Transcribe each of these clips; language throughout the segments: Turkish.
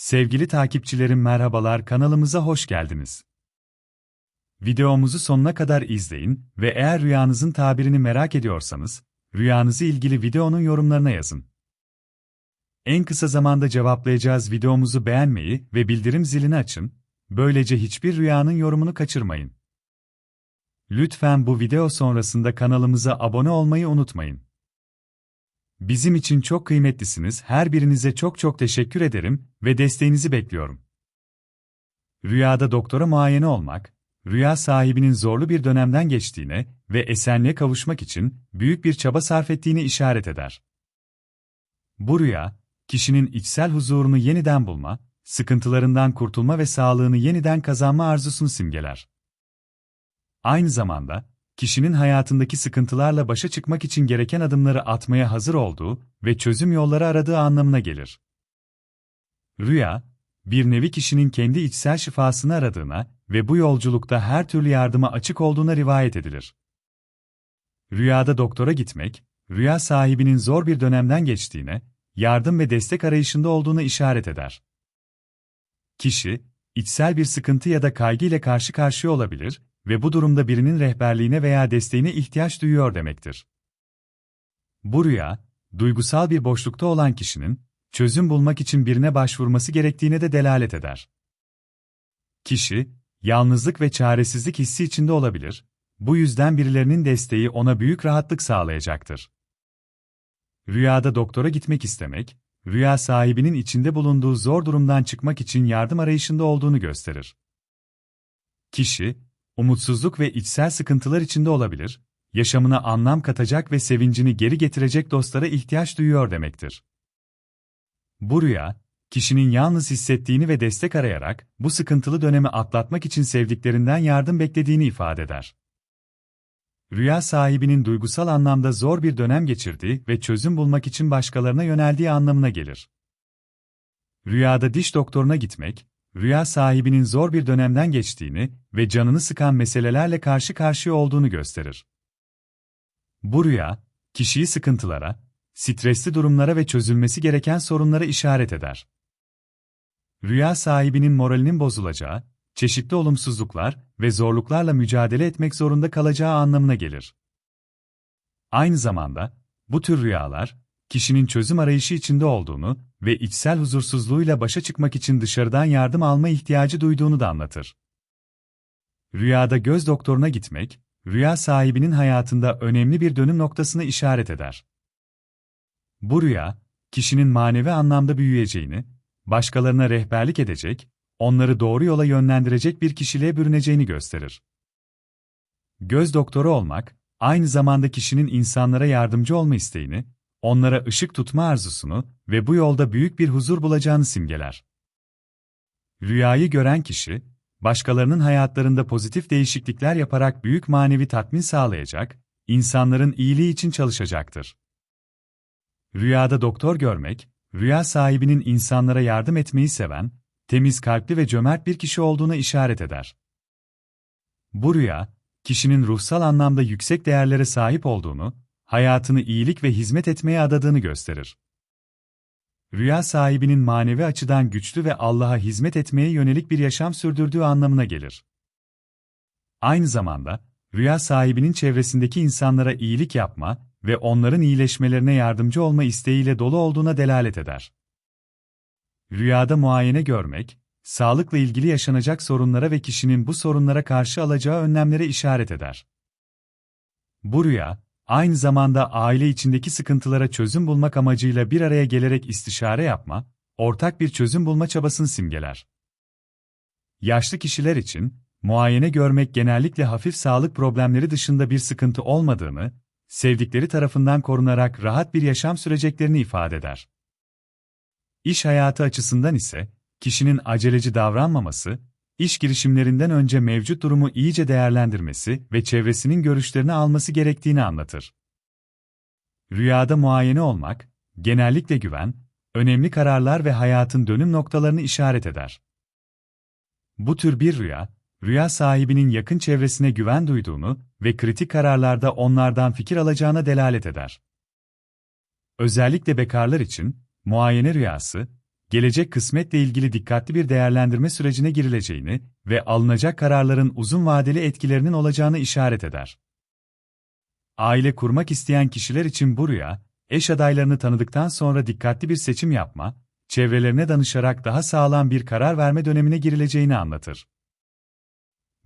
Sevgili takipçilerim merhabalar kanalımıza hoş geldiniz. Videomuzu sonuna kadar izleyin ve eğer rüyanızın tabirini merak ediyorsanız, rüyanızı ilgili videonun yorumlarına yazın. En kısa zamanda cevaplayacağız videomuzu beğenmeyi ve bildirim zilini açın, böylece hiçbir rüyanın yorumunu kaçırmayın. Lütfen bu video sonrasında kanalımıza abone olmayı unutmayın. Bizim için çok kıymetlisiniz. Her birinize çok çok teşekkür ederim ve desteğinizi bekliyorum. Rüyada doktora muayene olmak, rüya sahibinin zorlu bir dönemden geçtiğine ve esenliğe kavuşmak için büyük bir çaba sarf ettiğini işaret eder. Bu rüya, kişinin içsel huzurunu yeniden bulma, sıkıntılarından kurtulma ve sağlığını yeniden kazanma arzusunu simgeler. Aynı zamanda, kişinin hayatındaki sıkıntılarla başa çıkmak için gereken adımları atmaya hazır olduğu ve çözüm yolları aradığı anlamına gelir. Rüya, bir nevi kişinin kendi içsel şifasını aradığına ve bu yolculukta her türlü yardıma açık olduğuna rivayet edilir. Rüyada doktora gitmek, rüya sahibinin zor bir dönemden geçtiğine, yardım ve destek arayışında olduğunu işaret eder. Kişi, içsel bir sıkıntı ya da kaygı ile karşı karşıya olabilir ve bu durumda birinin rehberliğine veya desteğine ihtiyaç duyuyor demektir. Bu rüya, duygusal bir boşlukta olan kişinin, çözüm bulmak için birine başvurması gerektiğine de delalet eder. Kişi, yalnızlık ve çaresizlik hissi içinde olabilir, bu yüzden birilerinin desteği ona büyük rahatlık sağlayacaktır. Rüyada doktora gitmek istemek, rüya sahibinin içinde bulunduğu zor durumdan çıkmak için yardım arayışında olduğunu gösterir. Kişi, umutsuzluk ve içsel sıkıntılar içinde olabilir, yaşamına anlam katacak ve sevincini geri getirecek dostlara ihtiyaç duyuyor demektir. Bu rüya, kişinin yalnız hissettiğini ve destek arayarak bu sıkıntılı dönemi atlatmak için sevdiklerinden yardım beklediğini ifade eder. Rüya sahibinin duygusal anlamda zor bir dönem geçirdiği ve çözüm bulmak için başkalarına yöneldiği anlamına gelir. Rüyada diş doktoruna gitmek, rüya sahibinin zor bir dönemden geçtiğini ve canını sıkan meselelerle karşı karşıya olduğunu gösterir. Bu rüya, kişiyi sıkıntılara, stresli durumlara ve çözülmesi gereken sorunlara işaret eder. Rüya sahibinin moralinin bozulacağı, çeşitli olumsuzluklar ve zorluklarla mücadele etmek zorunda kalacağı anlamına gelir. Aynı zamanda, bu tür rüyalar, kişinin çözüm arayışı içinde olduğunu ve içsel huzursuzluğuyla başa çıkmak için dışarıdan yardım alma ihtiyacı duyduğunu da anlatır. Rüyada göz doktoruna gitmek, rüya sahibinin hayatında önemli bir dönüm noktasını işaret eder. Bu rüya, kişinin manevi anlamda büyüyeceğini, başkalarına rehberlik edecek, onları doğru yola yönlendirecek bir kişiliğe bürüneceğini gösterir. Göz doktoru olmak, aynı zamanda kişinin insanlara yardımcı olma isteğini, onlara ışık tutma arzusunu ve bu yolda büyük bir huzur bulacağını simgeler. Rüyayı gören kişi, başkalarının hayatlarında pozitif değişiklikler yaparak büyük manevi tatmin sağlayacak, insanların iyiliği için çalışacaktır. Rüyada doktor görmek, rüya sahibinin insanlara yardım etmeyi seven, temiz kalpli ve cömert bir kişi olduğuna işaret eder. Bu rüya, kişinin ruhsal anlamda yüksek değerlere sahip olduğunu, hayatını iyilik ve hizmet etmeye adadığını gösterir. Rüya sahibinin manevi açıdan güçlü ve Allah'a hizmet etmeye yönelik bir yaşam sürdürdüğü anlamına gelir. Aynı zamanda, rüya sahibinin çevresindeki insanlara iyilik yapma ve onların iyileşmelerine yardımcı olma isteğiyle dolu olduğuna delalet eder. Rüyada muayene görmek, sağlıkla ilgili yaşanacak sorunlara ve kişinin bu sorunlara karşı alacağı önlemlere işaret eder. Bu rüya, aynı zamanda aile içindeki sıkıntılara çözüm bulmak amacıyla bir araya gelerek istişare yapma, ortak bir çözüm bulma çabasını simgeler. Yaşlı kişiler için, muayene görmek genellikle hafif sağlık problemleri dışında bir sıkıntı olmadığını, sevdikleri tarafından korunarak rahat bir yaşam süreceklerini ifade eder. İş hayatı açısından ise, kişinin aceleci davranmaması, iş girişimlerinden önce mevcut durumu iyice değerlendirmesi ve çevresinin görüşlerini alması gerektiğini anlatır. Rüyada muayene olmak, genellikle güven, önemli kararlar ve hayatın dönüm noktalarını işaret eder. Bu tür bir rüya, rüya sahibinin yakın çevresine güven duyduğunu ve kritik kararlarda onlardan fikir alacağına delalet eder. Özellikle bekarlar için, muayene rüyası, gelecek kısmetle ilgili dikkatli bir değerlendirme sürecine girileceğini ve alınacak kararların uzun vadeli etkilerinin olacağını işaret eder. Aile kurmak isteyen kişiler için bu eş adaylarını tanıdıktan sonra dikkatli bir seçim yapma, çevrelerine danışarak daha sağlam bir karar verme dönemine girileceğini anlatır.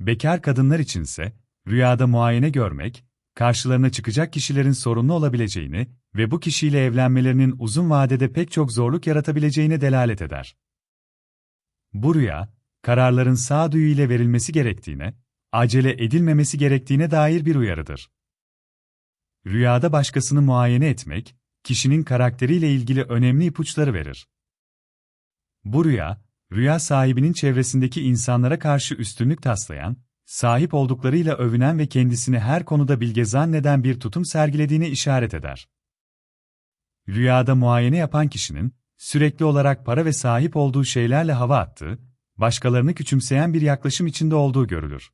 Bekar kadınlar içinse, rüyada muayene görmek, karşılarına çıkacak kişilerin sorunlu olabileceğini ve bu kişiyle evlenmelerinin uzun vadede pek çok zorluk yaratabileceğine delalet eder. Bu rüya, kararların sağduyu ile verilmesi gerektiğine, acele edilmemesi gerektiğine dair bir uyarıdır. Rüyada başkasını muayene etmek, kişinin karakteriyle ilgili önemli ipuçları verir. Bu rüya, rüya sahibinin çevresindeki insanlara karşı üstünlük taslayan, sahip olduklarıyla övünen ve kendisini her konuda bilge zanneden bir tutum sergilediğine işaret eder. Rüyada muayene yapan kişinin, sürekli olarak para ve sahip olduğu şeylerle hava attığı, başkalarını küçümseyen bir yaklaşım içinde olduğu görülür.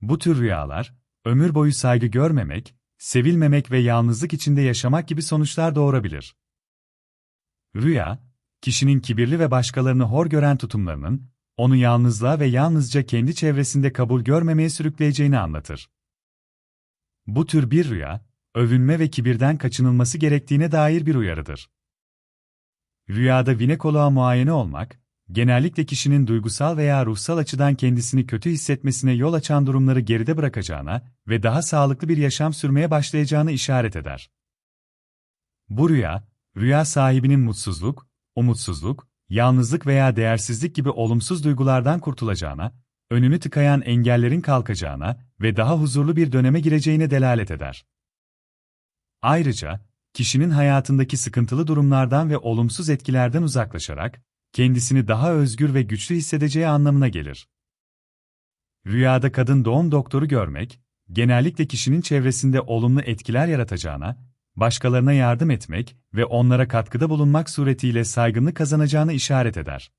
Bu tür rüyalar, ömür boyu saygı görmemek, sevilmemek ve yalnızlık içinde yaşamak gibi sonuçlar doğurabilir. Rüya, kişinin kibirli ve başkalarını hor gören tutumlarının, onu yalnızlığa ve yalnızca kendi çevresinde kabul görmemeye sürükleyeceğini anlatır. Bu tür bir rüya, övünme ve kibirden kaçınılması gerektiğine dair bir uyarıdır. Rüyada vinekoloğa muayene olmak, genellikle kişinin duygusal veya ruhsal açıdan kendisini kötü hissetmesine yol açan durumları geride bırakacağına ve daha sağlıklı bir yaşam sürmeye başlayacağını işaret eder. Bu rüya, rüya sahibinin mutsuzluk, umutsuzluk, yalnızlık veya değersizlik gibi olumsuz duygulardan kurtulacağına, önünü tıkayan engellerin kalkacağına ve daha huzurlu bir döneme gireceğine delalet eder. Ayrıca, kişinin hayatındaki sıkıntılı durumlardan ve olumsuz etkilerden uzaklaşarak, kendisini daha özgür ve güçlü hissedeceği anlamına gelir. Rüyada kadın doğum doktoru görmek, genellikle kişinin çevresinde olumlu etkiler yaratacağına, başkalarına yardım etmek ve onlara katkıda bulunmak suretiyle saygınlık kazanacağını işaret eder.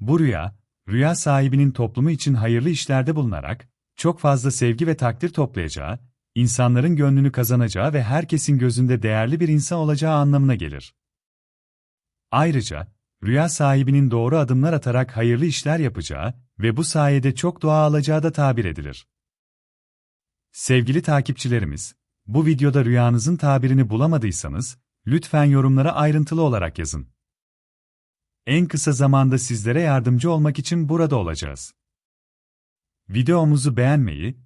Bu rüya, rüya sahibinin toplumu için hayırlı işlerde bulunarak, çok fazla sevgi ve takdir toplayacağı, insanların gönlünü kazanacağı ve herkesin gözünde değerli bir insan olacağı anlamına gelir. Ayrıca, rüya sahibinin doğru adımlar atarak hayırlı işler yapacağı ve bu sayede çok dua alacağı da tabir edilir. Sevgili takipçilerimiz, bu videoda rüyanızın tabirini bulamadıysanız, lütfen yorumlara ayrıntılı olarak yazın. En kısa zamanda sizlere yardımcı olmak için burada olacağız. Videomuzu beğenmeyi,